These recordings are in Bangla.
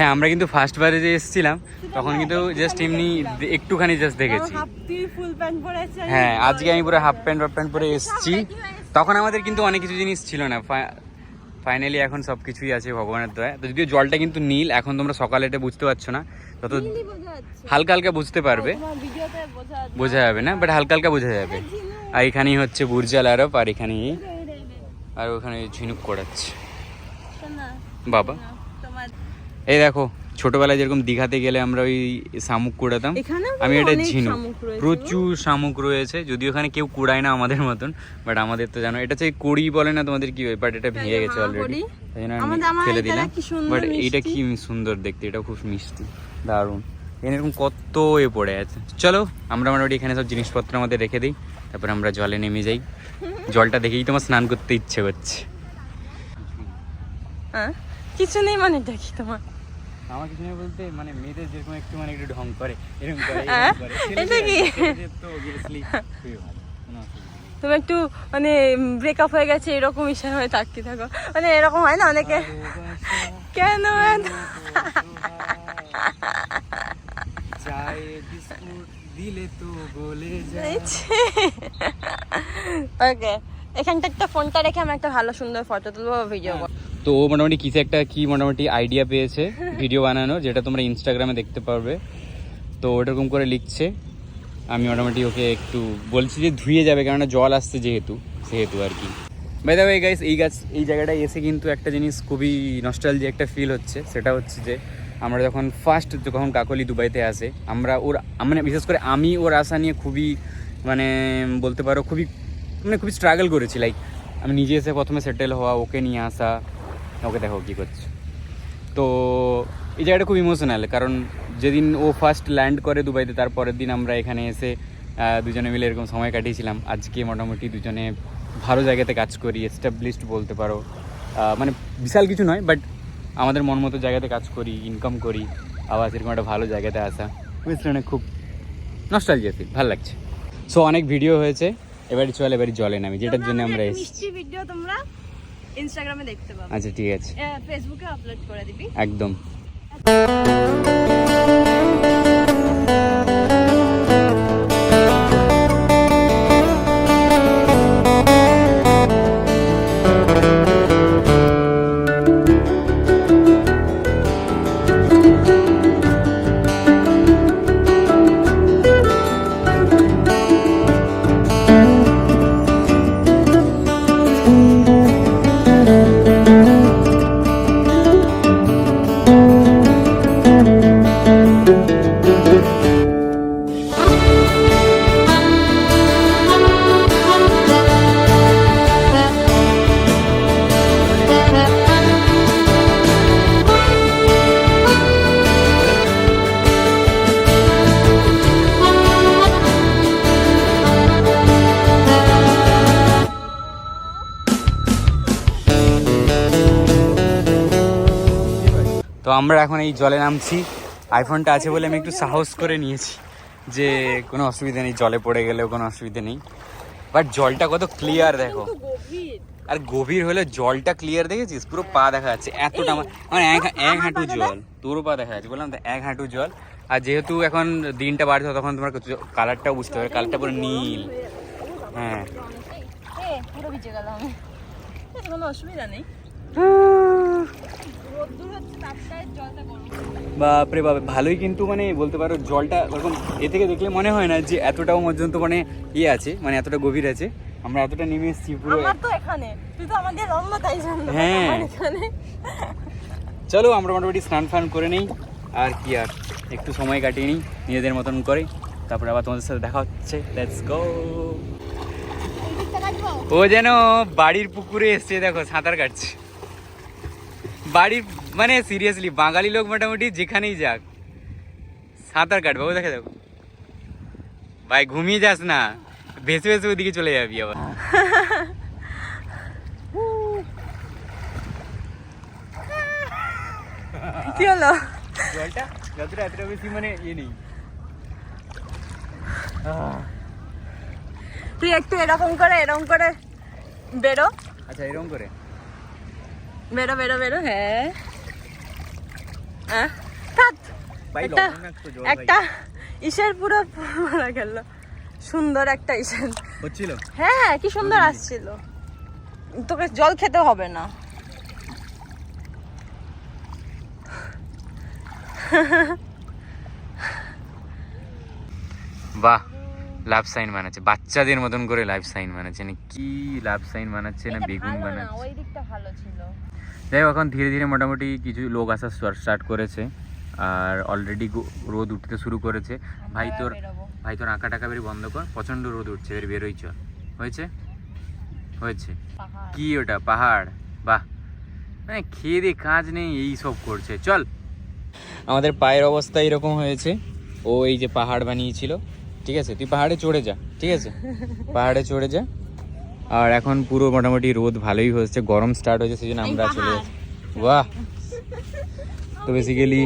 হ্যাঁ আমরা কিন্তু ফার্স্ট বারে যে এসেছিলাম তখন কিন্তু জাস্ট এমনি একটুখানি জাস্ট দেখেছি। হ্যাঁ আজকে আমি পুরো হাফ প্যান্ট হাফ প্যান্ট পরে এসেছি। তখন আমাদের কিন্তু অনেক কিছু জিনিস ছিল না। ফাইনালি এখন সব কিছুই আছে ভগবানের দয়া তো যদিও জলটা কিন্তু নীল এখন তোমরা সকালে এটা বুঝতে পারছ না। তত হালকা হালকা বুঝতে পারবে। বোঝা যাবে না বাট হালকা হালকা বোঝা যাবে। আর এখানেই হচ্ছে বুর্জাল আরব আর এখানেই আর ওখানে ঝিনুক করাচ্ছে। বাবা। এই দেখো ছোটবেলায় যেরকম দীঘাতে গেলে আমরা ওই শামুক কুড়াতাম আমি এটা ঝিনুক। প্রচুর শামুক রয়েছে যদিও ওখানে কেউ কুড়ায় না আমাদের মতন বাট আমাদের তো জানো এটা হচ্ছে কড়ি বলে না তোমাদের কি বাট এটা ভেঙে গেছে হ্যাঁ, অলরেডি তাই জন্য আমি ফেলে দিলাম বাট এটা। কি সুন্দর দেখতে এটা খুব মিষ্টি দারুণ। এখানে এরকম কত এ পড়ে আছে। চলো আমরা মোটামুটি এখানে সব জিনিসপত্র আমাদের রেখে দিই তারপর আমরা জলে নেমে যাই। জলটা দেখেই তোমার স্নান করতে ইচ্ছে করছে। হ্যাঁ? কিছু নেই মানে দেখি তোমার। আমার কিছু নেই বলতে মানে মেয়েদের যেরকম একটু মানে একটু ঢং করে এরকম করে হ্যাঁ? এটা কি? তো খুবই ভালো। তুমি একটু মানে ব্রেকআপ হয়ে গেছে এরকম ইশারা হয়ে তাকিয়ে থাকো। মানে এরকম হয় না অনেকে? কেন বিস্কুট দিলে তো যায়। ওকে এখানটা একটা ফোনটা রেখে আমি একটা ভালো সুন্দর ফটো তুলবো ভিডিও তো ও মোটামুটি কিছু একটা কি মোটামুটি আইডিয়া পেয়েছে ভিডিও বানানো যেটা তোমরা ইনস্টাগ্রামে দেখতে পারবে। তো ওরকম করে লিখছে। আমি মোটামুটি ওকে একটু বলছি যে ধুয়ে যাবে, কেননা জল আসছে যেহেতু, সেহেতু আর কি। বাই দ্য ওয়ে গাইস এই গাছ, এই জায়গাটায় এসে কিন্তু একটা জিনিস খুবই নস্টালজি একটা ফিল হচ্ছে। সেটা হচ্ছে যে আমরা যখন ফার্স্ট যখন কাকলি দুবাইতে আসে, আমরা ওর মানে বিশেষ করে আমি ওর আশা নিয়ে খুবই মানে বলতে পারো খুবই মানে খুবই স্ট্রাগল করেছি। লাইক আমি নিজে এসে প্রথমে সেটেল হওয়া, ওকে নিয়ে আসা ওকে দেখো কী করছে। তো এই জায়গাটা খুব ইমোশনাল কারণ যেদিন ও ফার্স্ট ল্যান্ড করে দুবাইতে তারপরের দিন আমরা এখানে এসে দুজনে মিলে এরকম সময় কাটিয়েছিলাম। আজকে মোটামুটি দুজনে ভালো জায়গাতে কাজ করি এস্টাবলিশড বলতে পারো। মানে বিশাল কিছু নয় বাট আমাদের মন মতো জায়গাতে কাজ করি ইনকাম করি আবার সেরকম একটা ভালো জায়গাতে আসা। বুঝলে খুব নস্টালজিয়া ফিল ভালো লাগছে। সো অনেক ভিডিও হয়েছে এবারে চল এবারে জলে নামি যেটার জন্য আমরা এসেছি। ভিডিও তোমরা ইনস্টাগ্রামে দেখতে পাবে। আচ্ছা ঠিক আছে। ফেসবুকে আপলোড করে দিবি। একদম। আমরা এখন এই জলে নামছি। আইফোনটা আছে বলে আমি একটু সাহস করে নিয়েছি যে কোনো অসুবিধা নেই জলে পড়ে গেলেও কোনো অসুবিধা নেই। বাট জলটা কত ক্লিয়ার দেখো। আর গভীর হলে জলটা ক্লিয়ার দেখেছিস? পুরো পা দেখা যাচ্ছে। এতটা আমার আমার এক এক হাঁটু জল। তোরও পা দেখা যাচ্ছে। বললাম তো এক হাঁটু জল। আর যেহেতু এখন দিনটা বাড়ছে তখন তোমার কালারটাও বুঝতে পারবে কালারটা পুরো নীল। হ্যাঁ পুরো ভিজে আমি। কোনো অসুবিধা নেই। বাপরে বাপ ভালোই কিন্তু মানে বলতে পারো জলটা ওরকম এ থেকে দেখলে মনে হয় না যে এতটাও পর্যন্ত মানে ইয়ে আছে মানে এতটা গভীর আছে। আমরা এতটা নেমে এসেছি পুরো। তো এখানে। তুই তো আমাদের অন্য তাই হ্যাঁ। চলো আমরা মোটামুটি স্নান ফান করে নেই। আর কি আর একটু সময় কাটিয়ে নিই নিজেদের মতন করে। তারপরে আবার তোমাদের সাথে দেখা হচ্ছে। লেটস গো ও যেন বাড়ির পুকুরে এসছে দেখো সাঁতার কাটছে। বাড়ির মানে সিরিয়াসলি বাঙালি লোক মোটামুটি যেখানেই যাক। সাঁতার কাটবে ও দেখে দেখো ভাই ঘুমিয়ে যাস না। ভেসে ভেসে ওদিকে চলে যাবি আবার। কি হলো? জলটা যতটা এতটা বেশি মানে ইয়ে নেই। তুই একটু এরকম করে এরকম করে বেরো। আচ্ছা এরকম করে। বেরো বেরো বেরো হ্যাঁ কাট একটা একটা ইসের পুরো মারা গেল। সুন্দর একটা ইসের। হচ্ছিল? হ্যাঁ কি সুন্দর আসছিল। তোকে জল খেতে হবে না। বাহ। লাভ সাইন বানাচ্ছে বাচ্চাদের মতন করে লাভ সাইন বানাচ্ছে না কি লাভ সাইন বানাচ্ছে না বেগুন বানাচ্ছে। ওই দিকটা ভালো ছিল। যাই হোক, এখন ধীরে ধীরে মোটামুটি কিছু লোক আসা স্টার্ট করেছে আর অলরেডি রোদ উঠতে শুরু করেছে। ভাই তোর ভাই তোর আঁকা টাকা বেরি বন্ধ কর প্রচণ্ড রোদ উঠছে বের বেরোই চল। হয়েছে? হয়েছে। কি ওটা? পাহাড়? বাহ। মানে খেয়ে দিয়ে কাজ নেই এই সব করছে। চল। আমাদের পায়ের অবস্থা এরকম হয়েছে ও এই যে পাহাড় বানিয়েছিল ঠিক আছে? তুই পাহাড়ে চড়ে যা ঠিক আছে? পাহাড়ে চড়ে যা। আর এখন পুরো মোটামুটি রোদ ভালোই হচ্ছে গরম স্টার্ট হয়েছে সেই জন্য আমরা চলে যাচ্ছি। বাহ! তো বেসিক্যালি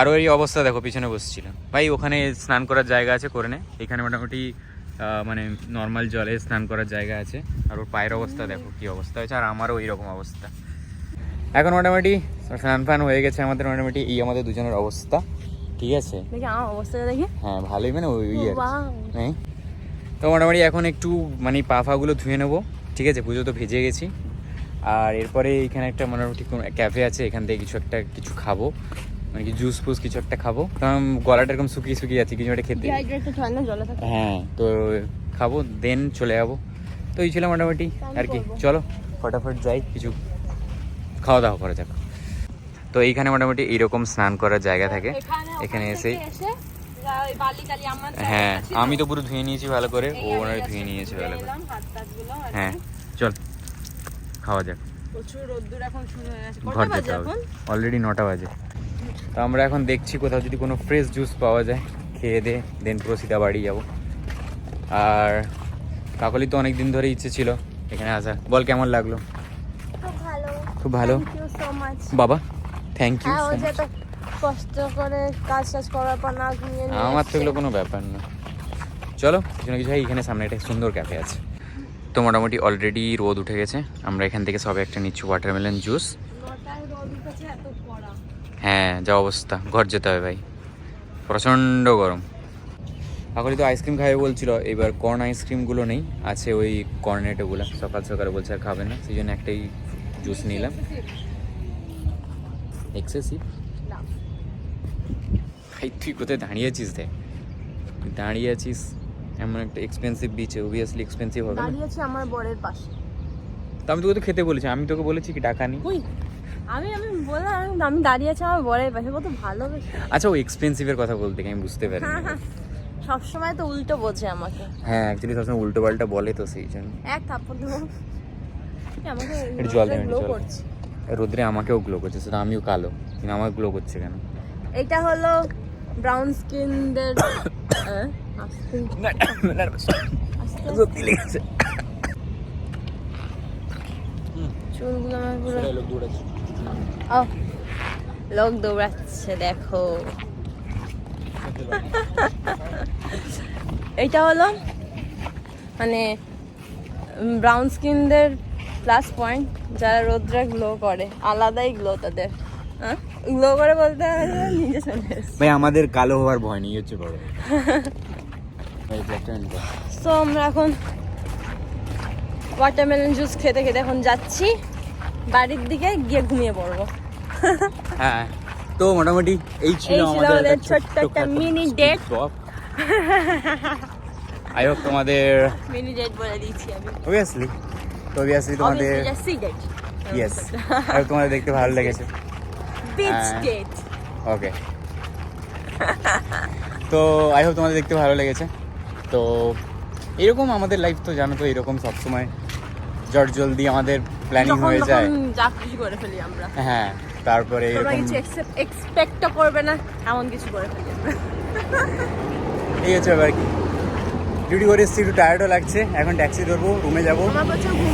আরও এই অবস্থা দেখো পিছনে বসছিল। ভাই ওখানে স্নান করার জায়গা আছে করে নে এখানে মোটামুটি মানে নর্মাল জলে স্নান করার জায়গা আছে। আর ওর পায়ের অবস্থা দেখো কি অবস্থা হয়েছে আর আমারও ওই রকম অবস্থা। এখন মোটামুটি স্নান ফান হয়ে গেছে আমাদের মোটামুটি এই আমাদের দুজনের অবস্থা। ঠিক আছে। দেখি আমার অবস্থাটা দেখি। হ্যাঁ ভালোই মানে ওই আর. হ্যাঁ? তো মোটামুটি এখন একটু মানে পা ফাগুলো ধুয়ে নেব। ঠিক আছে পুজো তো ভেজে গেছি। আর এরপরে এখানে একটা মোটামুটি কোনো ক্যাফে আছে এখান থেকে কিছু একটা কিছু খাব। মানে কি জুস ফুস কিছু একটা খাব। কারণ গলাটা এরকম শুকিয়ে শুকিয়ে যাচ্ছে কিছু একটা খেতে। হ্যাঁ তো খাব দেন চলে যাব। তো এই ছিল মোটামুটি আর কি। চলো ফটাফট যাই কিছু খাওয়া দাওয়া করা যাক। তো এইখানে মোটামুটি এইরকম স্নান করার জায়গা থাকে। এখানে এসে হ্যাঁ আমি তো পুরো ধুয়ে নিয়েছি ভালো করে ও ওনারা ধুয়ে নিয়েছে ভালো করে। হ্যাঁ চল খাওয়া যাক। ঘর যেতে হবে। অলরেডি নটা বাজে। তো আমরা এখন দেখছি কোথাও যদি কোনো ফ্রেশ জুস পাওয়া যায় খেয়ে দে দেন পুরো সিধা বাড়ি যাব। আর কাকলি তো অনেক দিন ধরে ইচ্ছে ছিল এখানে আসা। বল কেমন লাগল? খুব ভালো। ভালো? থ্যাংক ইউ সো মাচ কষ্ট করে কাজ টাজ করার পর না ঘুমিয়ে আমার তো এগুলো কোনো ব্যাপার না। চলো কিছু না কিছু হয় এখানে সামনে একটা সুন্দর ক্যাফে আছে। তো মোটামুটি অলরেডি রোদ উঠে গেছে। আমরা এখান থেকে সবে একটা নিচ্ছি ওয়াটারমেলন জুস। হ্যাঁ যা অবস্থা ঘর যেতে হবে ভাই। প্রচণ্ড গরম। কাকলি তো আইসক্রিম খাবে বলছিল এবার কর্ন আইসক্রিমগুলো নেই আছে ওই কর্নেটোগুলো সকাল সকালে বলছে আর খাবে না সেই জন্য একটাই জুস নিলাম। এক্সেসিভ ভাই তুই কোথায় দাঁড়িয়ে আছিস দেখ? দাঁড়িয়ে আছিস এমন একটা এক্সপেন্সিভ বিচে অবভিয়াসলি এক্সপেন্সিভ হবে দাঁড়িয়েছি আমার বরের পাশে। তো আমি তোকে তো খেতে বলেছি আমি তোকে বলেছি কি টাকা নি? ওই আমি আমি বললাম আমি- দাঁড়িয়ে আছি আমার বরের পাশে কত ভালোবেসে। আচ্ছা ও এক্সপেন্সিভের কথা বলতে আমি বুঝতে পারি হ্যাঁ হ্যাঁ। সবসময় তো উল্টো বোঝে আমাকে। হ্যাঁ অ্যাকচুয়ালি সবসময় উল্টো পাল্টা বলে তো সেই জন্য। এক থাপ্পড় দেবো। আমাকে জল দে, গ্লো জল। রোদ্রে আমাকেও গ্লো করছে শুধু আমিও কালো। কিন্তু আমার গ্লো করছে কেন? এটা হলো ব্রাউন স্কিনদের সত্যি লেগেছে চুলগুলো আমার পুরো ও লোক দৌড়াচ্ছে দেখো। এটা হলো মানে ব্রাউন স্কিনদের প্লাস পয়েন্ট যারা রোদ্রে গ্লো করে আলাদাই গ্লো তাদের। গ্লো করে বলতে নিজে চলে ভাই আমাদের কালো হওয়ার ভয় নেই হচ্ছে বড়। সো আমরা এখন ওয়াটারমেলন জুস খেতে খেতে এখন যাচ্ছি। বাড়ির দিকে গিয়ে ঘুমিয়ে পড়ব। হ্যাঁ তো মোটামুটি এই ছিল আমাদের ছোট্ট একটা date। walk। আই হোপ তোমাদের মিনি ডেট বলে দিয়েছি আমি। অবভিয়াসলি তো অবভিয়াসলি তোমাদের. ইয়েস আর তোমাদের দেখতে ভালো লেগেছে। ওকে তো আই হোপ তোমাদের দেখতে ভালো লেগেছে। তো এরকম আমাদের লাইফ তো জানো তো এরকম সবসময় জট জলদি আমাদের প্ল্যানিং হয়ে যায়। যা খুশি করে ফেলি আমরা। হ্যাঁ তারপরে এরকম কিছু এক্সপেক্টও করবে না এমন কিছু করে ফেলি আমরা। এই হচ্ছে ব্যাপার। কি ডিউটি করে এসেছি একটু টায়ার্ডও লাগছে। এখন ট্যাক্সি ধরবো রুমে যাব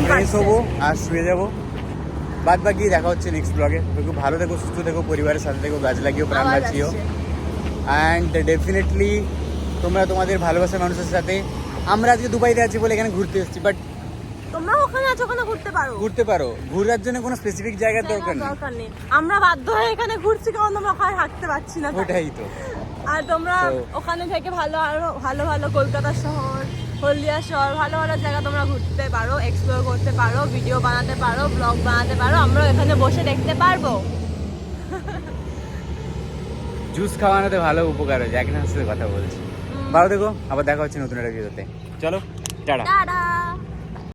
ফ্রেশ হব আর শুয়ে যাব। বাদ বাকি দেখা হচ্ছে নেক্সট ব্লগে তো খুব ভালো থেকো সুস্থ থেকো পরিবারের সাথে থেকো গাছ লাগিও প্রাণ বাঁচিও। অ্যান্ড ডেফিনেটলি তোমরা তোমাদের ভালোবাসার মানুষের সাথে। আমরা আজকে দুবাইতে আছি বলে এখানে ঘুরতে এসেছি বাট তোমরা ওখানে আছো ওখানে ঘুরতে পারো। ঘুরতে পারো। ঘোরার জন্য কোনো স্পেসিফিক জায়গার দরকার নেই। আমরা বাধ্য হয়ে এখানে ঘুরছি কারণ আমরা ওখানে থাকতে পারছি না। ওটাই তো। আর তোমরা ওখানে থেকে ভালো আরও ভালো ভালো কলকাতা শহর হলদিয়া শহর ভালো ভালো জায়গা তোমরা ঘুরতে পারো এক্সপ্লোর করতে পারো ভিডিও বানাতে পারো ব্লগ বানাতে পারো আমরা এখানে বসে দেখতে পারব। জুস খাওয়ানোতে ভালো উপকার হয়েছে একজনের সাথে কথা বলছি। ভালো দেখো আবার দেখা হচ্ছে নতুন একটা ভিডিওতে চলো টাটা। টাটা।